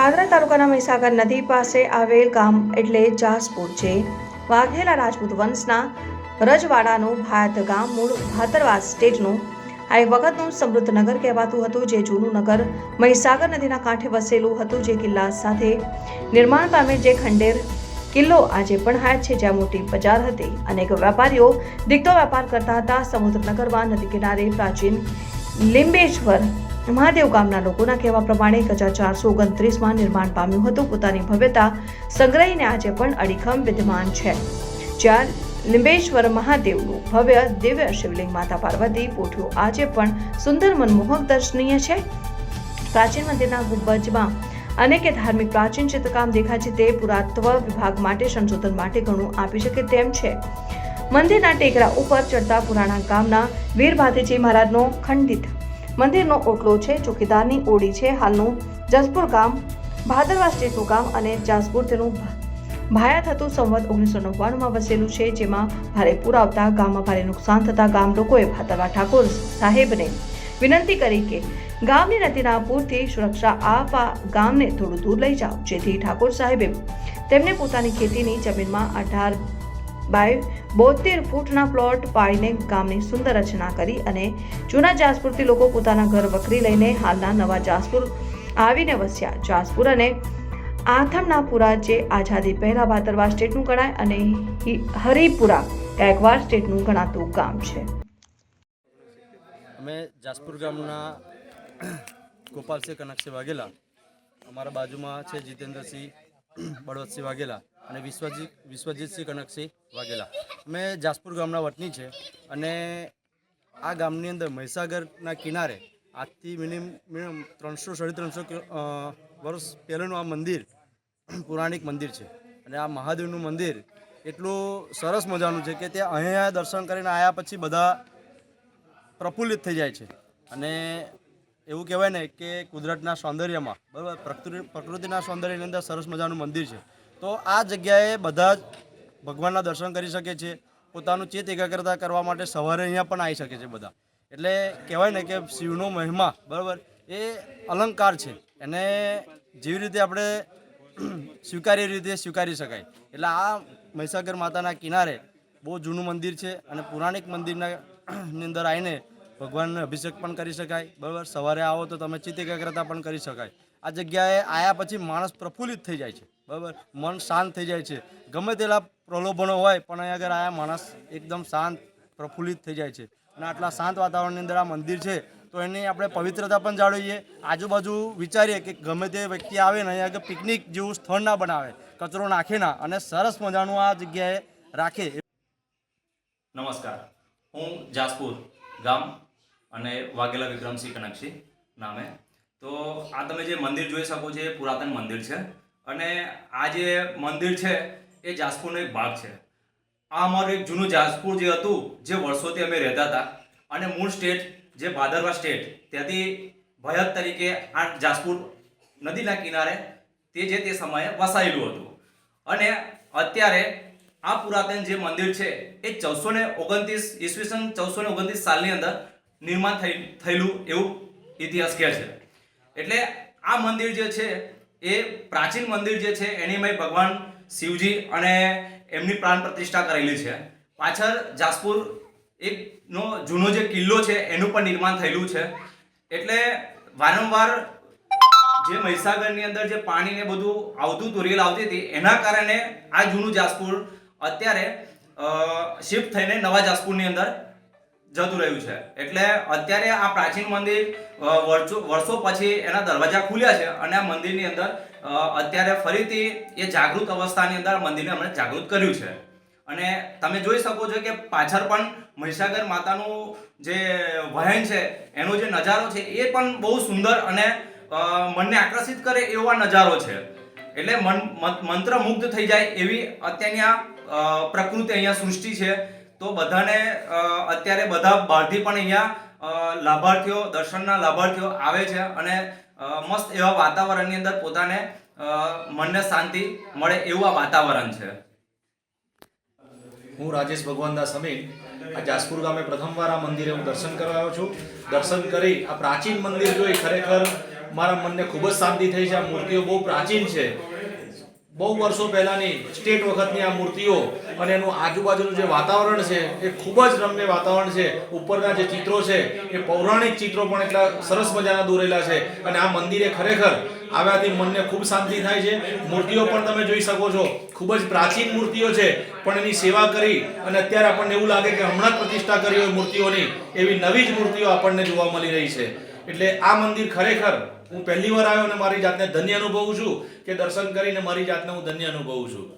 પાદરા તાલુકાના મહીસાગર નદી પાસે આવેલ ગામ એટલે જાસપુર છે. વાઘેલા રાજપૂત વંશના રજવાડાનું ભાત ગામ મૂળ ભાતરવાસ સ્ટેટનું આ એક વખતનું સમૃદ્ધ નગર કહેવાતું હતું, જે જૂનું નગર મહીસાગર નદીના કાંઠે વસેલું હતું, જે કિલ્લા સાથે નિર્માણ પામે જે ખંડેર કિલ્લો આજે પણ હાથ છે, જ્યાં મોટી બજાર હતી. અનેક વેપારીઓ, દીકતો વેપાર કરતા હતા. સમુદ્રનગરમાં નદી કિનારે પ્રાચીન લિંબેશ્વર મહાદેવ ગામના લોકોના કહેવા પ્રમાણે એક હજાર ચારસો ઓગણત્રીસમાં નિર્માણ પામ્યું હતું. પોતાની ભવ્યતા સંગ્રહીને આજે પણ અડીખમ વિદ્યમાન છે. જ્યાં લિંબેશ્વર મહાદેવનું ભવ્ય દિવ્ય શિવલિંગ માતા પાર્વતી પોઠું આજે પણ સુંદર મનમોહક દર્શનીય છે. પ્રાચીન મંદિરના ગુંબજમાં અનેકે ધાર્મિક પ્રાચીન ચિત્રકામ દેખાય છે. તે પુરાતત્વ વિભાગ માટે, સંશોધન માટે ઘણું આપી શકે તેમ છે. મંદિરના ટેકરા ઉપર ચડતા પુરાણા ગામના વીર ભાતીજી મહારાજનો ખંડિત મંદિરનો ઓટલો છે ચોકીદારની ઓડી છે. હાલનું જસપુર ગામ, ભાદરવા સ્ટેટનું ગામ અને જાસપુર તેનું ભાયા થતું સંવત ઓગણીસો નવ્વાણુંમાં વસેલું છે, જેમાં ભારે પૂર આવતા ગામમાં ભારે નુકસાન થતા ગામ લોકોએ ભાદરવા ઠાકોર સાહેબને વિનંતી કરી કે ગામની નદીના પૂરથી સુરક્ષા આપવા ગામને થોડું દૂર લઈ જાઓ. જેથી ઠાકોર સાહેબે તેમને પોતાની ખેતીની જમીનમાં અઢાર બાય બોતેર ફૂટના પ્લોટ પાડીને ગામની સુંદર રચના કરી અને જૂના જાસપુરથી લોકો પોતાના ઘર વખરી લઈને હાલના નવા જાસપુર આવીને વસ્યા. જાસપુર અને આથમનાપુરા જે આઝાદી પહેલા ભાતરવા સ્ટેટનું ગણાય અને હરિપુરા ગાયકવાડ સ્ટેટનું ગણાતું ગામ છે. અમે જાસપુર ગામના ગોપાલસિંહ કનકસિંહ વાઘેલા, અમારા બાજુમાં છે જીતેન્દ્રસિંહ બળવતસિંહ વાઘેલા. અને વિશ્વજીત વિશ્વજીતસિંહ કનકસિંહ વાઘેલા. અમે જાસપુર ગામના વતની છે અને આ ગામની અંદર મહીસાગરના કિનારે આજથી મિનિમમ મિનિમમ ત્રણસો, સાડી ત્રણસો વર્ષ પહેલાંનું આ મંદિર પૌરાણિક મંદિર છે. અને આ મહાદેવનું મંદિર એટલું સરસ મજાનું છે કે તે અહીંયા દર્શન કરીને આવ્યા પછી બધા પ્રફુલ્લિત થઈ જાય છે. અને એવું કહેવાય ને કે કુદરતના સૌંદર્યમાં, બરાબર? પ્રકૃતિ પ્રકૃતિના સૌંદર્યની અંદર સરસ મજાનું મંદિર છે. તો આ જગ્યાએ બધા જ ભગવાનના દર્શન કરી શકે છે. પોતાનું ચિત્ત એકાગ્રતા કરવા માટે સવારે અહીંયા પણ આવી શકે છે બધા. એટલે કહેવાય ને કે શિવનો મહિમા, બરાબર, એ અલંકાર છે. એને જેવી રીતે આપણે સ્વીકારી રીતે સ્વીકારી શકાય. એટલે આ મહીસાગર માતાના કિનારે બહુ જૂનું મંદિર છે અને પુરાણિક મંદિરના ની અંદર આવીને ભગવાનને અભિષેક પણ કરી શકાય, બરાબર. સવારે આવો તો તમે ચિત્ત એકાગ્રતા પણ કરી શકાય. આ જગ્યાએ આવ્યા પછી માણસ પ્રફુલ્લિત થઈ જાય છે. બરાબર? મન શાંત થઈ જાય છે. ગમે તેલા પ્રલોભનો હોય, પણ અહીં આગળ આયા માણસ એકદમ શાંત, પ્રફુલ્લિત થઈ જાય છે. અને આટલા શાંત વાતાવરણની અંદર આ મંદિર છે, તો એની આપણે પવિત્રતા પણ જાળવીએ. આજુબાજુ વિચારીએ કે ગમે તે વ્યક્તિ આવે ને અહીંયા આગળ પિકનિક જેવું સ્થળ ના બનાવે, કચરો નાખે ના, અને સરસ મજાનું આ જગ્યાએ રાખે. નમસ્કાર. હું જાસપુર ગામ અને વાઘેલા વિક્રમસિંહ કનકસિંહ નામે. તો આ તમે જે મંદિર જોઈ શકો છો, એ પુરાતન મંદિર છે. અને આ જે મંદિર છે, એ જાસપુરનો એક ભાગ છે. આ અમારું એક જૂનું જાસપુર જે હતું, જે વર્ષોથી અમે રહેતા હતા અને મૂળ સ્ટેટ જે ભાદરવા સ્ટેટ, ત્યાંથી ભયત તરીકે આ જાસપુર નદીના કિનારે તે જે તે સમયે વસાયેલું હતું. અને અત્યારે આ પુરાતન જે મંદિર છે, એ ચૌદસો ને ઓગણત્રીસ ઈસવીસન ચૌદસો ને ઓગણત્રીસ સાલની અંદર નિર્માણ થઈ, થયેલું એવું ઇતિહાસ કહે છે. એટલે આ મંદિર જે છે એ પ્રાચીન મંદિર જે છે, એની ભગવાન શિવજી અને એમની પ્રાણ પ્રતિષ્ઠા કરેલી છે. પાછળ જાસપુર એકનો જૂનો જે કિલ્લો છે, એનું પણ નિર્માણ થયેલું છે. એટલે વારંવાર જે મહીસાગરની અંદર જે પાણી ને બધું આવતું હતું રેલ આવતી હતી, એના કારણે આ જૂનું જાસપુર અત્યારે શિફ્ટ થઈને નવા જાસપુરની અંદર જતું રહ્યું છે. એટલે અત્યારે આ પ્રાચીન મંદિર વર્ષો પછી એના દરવાજા ખુલ્યા છે અને આ મંદિરની અંદર અત્યારે ફરીથી એ જાગૃત અવસ્થાની અંદર મંદિરને અમને જાગૃત કર્યું છે. અને તમે જોઈ શકો છો કે પાછળ પણ મહીસાગર માતાનું જે વહેણ છે, એનો જે નજારો છે, એ પણ બહુ સુંદર અને મનને આકર્ષિત કરે એવો નજારો છે. એટલે મન- મંત્રમુગ્ધ થઈ જાય એવી અત્યારની આ પ્રકૃતિ અહીંયા સૃષ્ટિ છે. તો બધાને અત્યારે બધા બહારથી પણ અહીંયા લાભાર્થીઓ, દર્શનના લાભાર્થીઓ આવે છે અને મસ્ત એવા વાતાવરણની અંદર પોતાને મનને શાંતિ મળે એવું આ વાતાવરણ છે. હું રાજેશ ભગવાનદાસ અમીર આ જાસપુર ગામે પ્રથમવાર આ મંદિરે હું દર્શન કરવા આવ્યો છું. દર્શન કરી આ પ્રાચીન મંદિર જોઈ ખરેખર મારા મનને ખૂબ જ શાંતિ થઈ છે. આ મૂર્તિઓ બહુ પ્રાચીન છે. બહુ વર્ષો પહેલાની સ્ટેટ વખતની આ મૂર્તિઓ અને એનું આજુબાજુનું જે વાતાવરણ છે, એ ખૂબ જ રમ્ય વાતાવરણ છે. ઉપરના જે ચિત્રો છે, એ પૌરાણિક ચિત્રો પણ એટલા સરસ મજાના દોરેલા છે. અને આ મંદિરે ખરેખર આવ્યાથી મનને ખૂબ શાંતિ થાય છે. મૂર્તિઓ પણ તમે જોઈ શકો છો, ખૂબ જ પ્રાચીન મૂર્તિઓ છે. પણ એની સેવા કરી અને અત્યારે આપણને એવું લાગે કે હમણાં જ પ્રતિષ્ઠા કરી હોય મૂર્તિઓની, એવી નવી જ મૂર્તિઓ આપણને જોવા મળી રહી છે. એટલે આ મંદિર ખરેખર હું પહેલી વાર આવ્યો અને મારી જાતને ધન્ય અનુભવું છું કે દર્શન કરીને મારી જાતને હું ધન્ય અનુભવું છું.